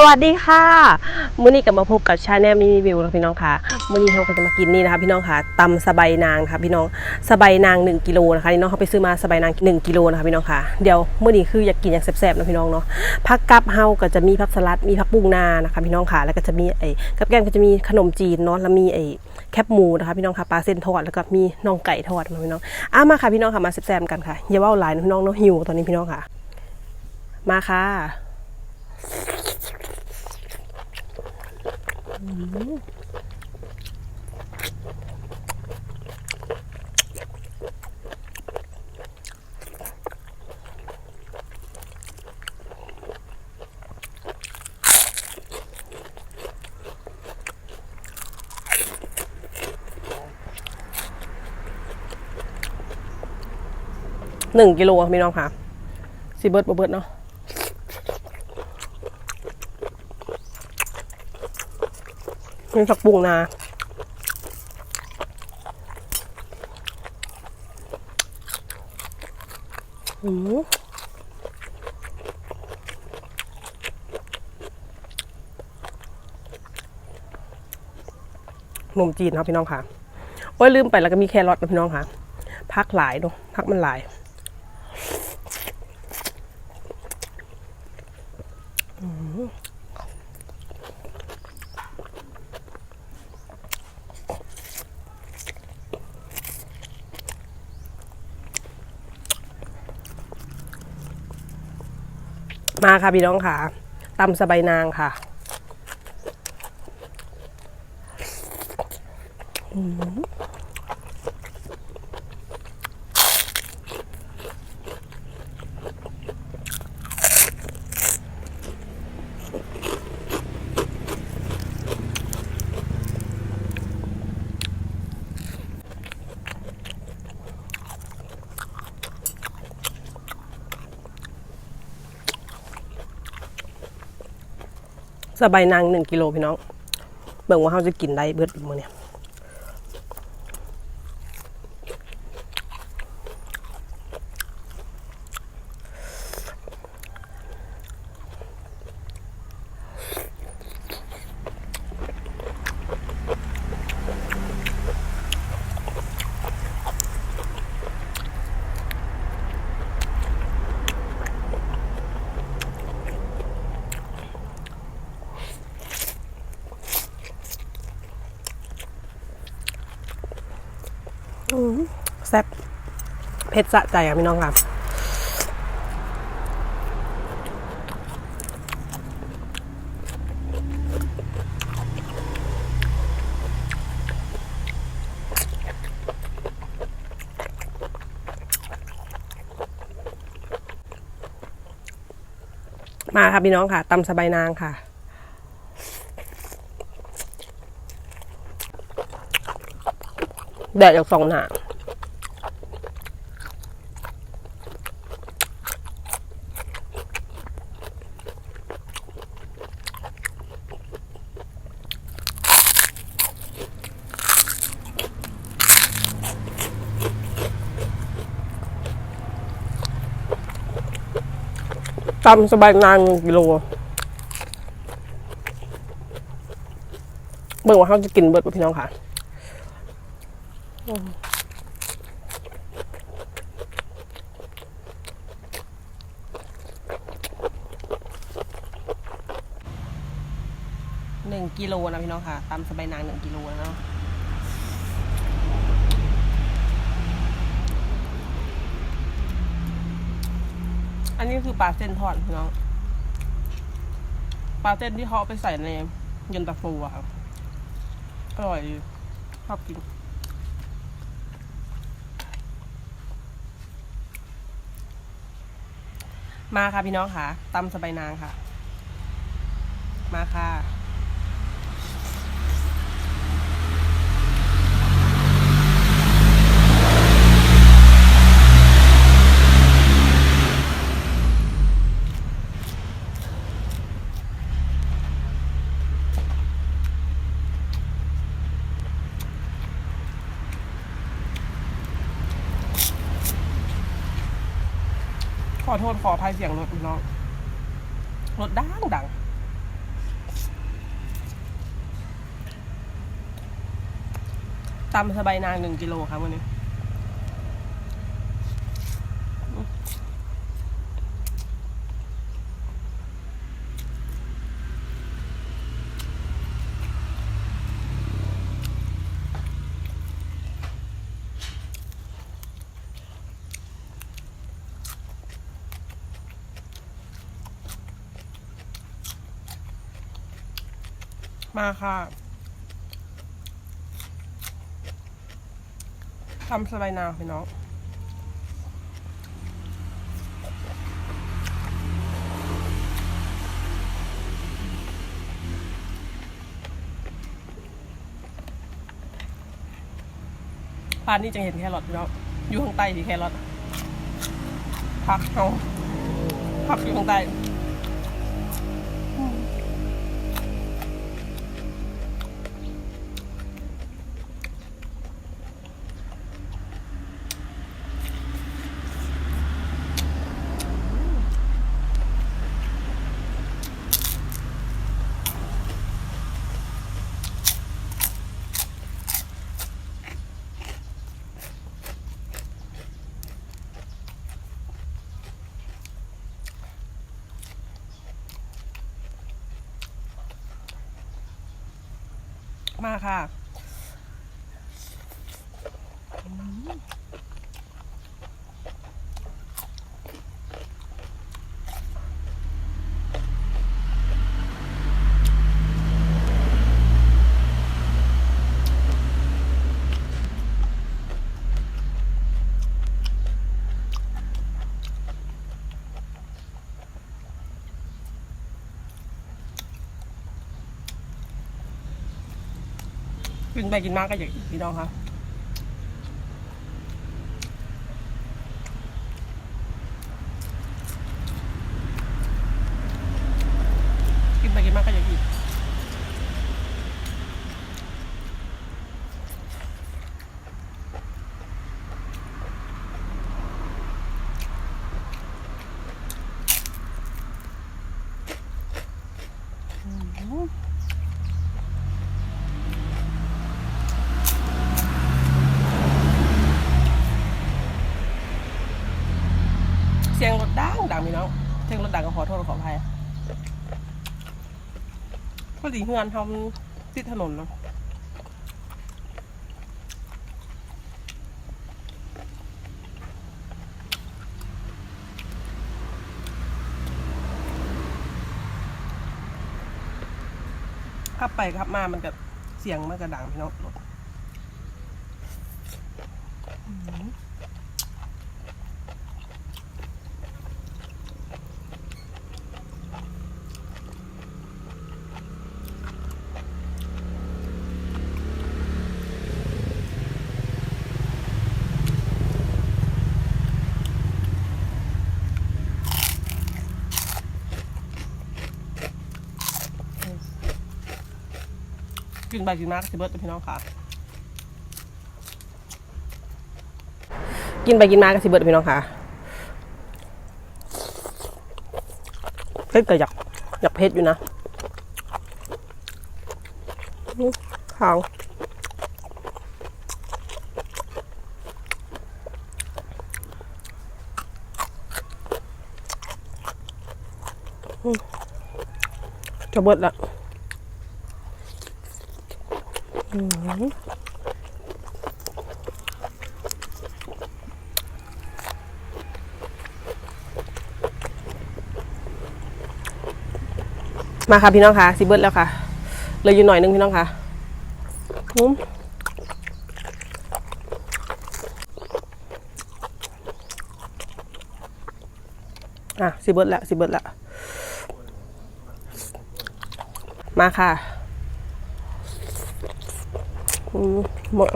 สวัสดีค่ะมื้อนี้กลับมาพบกับชาแนลมินิวิวนะพี่น้องค่ะมื้อนี้เราก็จะมากินนี่นะคะพี่น้องค่ะตำสะใบายนางค่ะพี่น้องสะใบายนาง1กิโลนะคะนี่น้องเขาไปซื้อมาสะใบายนาง1กิโลนะคะพี่น้องค่ะเดี๋ยวมื้อนี้คืออยากกินอย่างแซ่บๆนะพี่น้องเนาะผักกับเฮาก็จะมีผักสลัดมีผักบุ้งนานะคะพี่น้องค่ะแล้วก็จะมีไอ้กับแกล้มก็จะมีขนมจีนเนาะแล้วมีไอ้แคบหมูนะคะพี่น้องค่ะปลาเส้นทอดแล้วก็มีน่องไก่ทอดนะพี่น้องอะมาค่ะพี่น้องค่ะมาแซ่บๆกันค่ะอย่าว่าหลายนะพี่น้องเนาะหิวตอนนี้พี่น้องค่ะ มาค่ะ หนึ่งกิโลพี่น้องค่ะสีเบิร์ดบ่เบิร์ดเนาะ มีผักบุ้งนาอืมนมจีนครับพี่น้องค่ะ โอ้ยลืมไปแล้วก็มีแครอทนะพี่น้องค่ะ พักหลายเนาะพักมันหลาย มาค่ะพี่น้องค่ะตำสะใบายนางค่ะ อืม สบายนางหนึ่งกิโลพี่น้อง เบิ่งว่าเขาจะกินได้เบิดอีกมื้อเนี่ย แซ่บเผ็ดสะใจอะพี่น้องค่ะมาค่ะพี่น้องค่ะตำสบายนางค่ะ แดดจากสองหนาตำสบายนางกิโลเบิ่งว่าเขาจะกินเบิดบ่พี่น้องค่ะ หนึ่งกิโลนะพี่น้องค่ะตำสบายนางหนึ่งกิโลนะเนาะอันนี้คือปลาเส้นทอดพี่น้องปลาเส้นที่เขาเอาไปใส่ในเย็นตาโฟอะครับอร่อยดีชอบกิน มาค่ะพี่น้องค่ะตำสบายนางค่ะ มาค่ะ ขอโทษขออภัยเสียงรถพี่น้องรถดังดังตำสบายนางหนึ่งกิโลครับวันนี้ มาค่ะทำสบายนาพี่น้องปานนี้จะเห็นแครอทพี่น้องอยู่ข้างใต้ที่แครอทพักเอาพักอยู่ข้างใต้ มาค่ะ กินไปกินมากก็อย่างพี่น้องค่ะกินไปกินมากก็อย่างอีกเสียงรถดังดังพี่น้องเสียงรถดังก็ขอโทษขออภัยพ อดีเฮือนทำติดถนนเนาะขับไปขับมามันกับเสียงมันก็ดังพี่น้อง กินไปกินมากสิเบิร์ตพี่น้องค่ะ กินไปกินมาก็สิเบิร์ตพี่น้องค่ะเผ็ดก็อยากอยากเผ็ดอยู่นะข้าวจะเบิดละ มาค่ะพี่น้องค่ะสิเบิร์ดแล้วค่ะเหลยอยู่หน่อยนึงพี่น้องค่ะอืมอะสิเบิร์ดล้วสิเบิร์ดล้วมาค่ะ หมด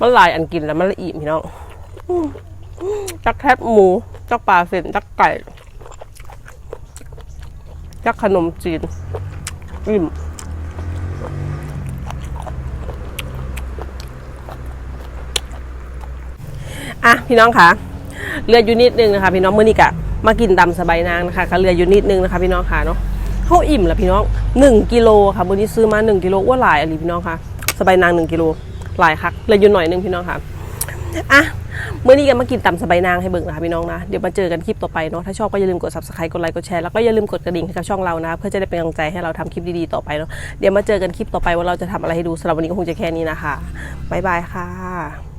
มันหลายอันกินแล้วมันละเอียดพี่น้องจักแคบหมู จักปลาเส้นจักไก่ จักขนมจีน อิ่มอะ พี่น้องคะ เลืออยู่นิดนึงนะคะพี่น้องมื้อนี้กะมากินตำสบายนางนะคะก็เลืออยู่นิดนึงนะคะพี่น้องค่ะเนาะเข้าอิ่มล้วพี่น้อง1กิโลค่ะมื้อนี้ซื้อมา1กิโลอ้วนหลายอะไรพี่น้องค่ะสบายนาง1กิโลหลายคักเลืออยู่หน่อยนึงพี่น้องค่ะอะมื้อนี้ก็มากินตำสบายนางให้เบิ่งนะคะพี่น้องนะ เดี๋ยวมาเจอกันคลิปต่อไปเนาะ ถ้าชอบก็อย่าลืมกด subscribe กดไลค์กดแชร์แล้วก็อย่าลืมกดกระดิ่งให้กับช่องเรานะ เพื่อจะได้เป็นกำลังใจให้เราทำคลิปดีๆต่อไปเนาะ เดี๋ยวมาเจอกันคลิปต่อไปว่าเราจะทำอะไรให้ดูสำหรับวันนี้ก็คงจะแค่นี้นะคะบ๊ายบายค่ะ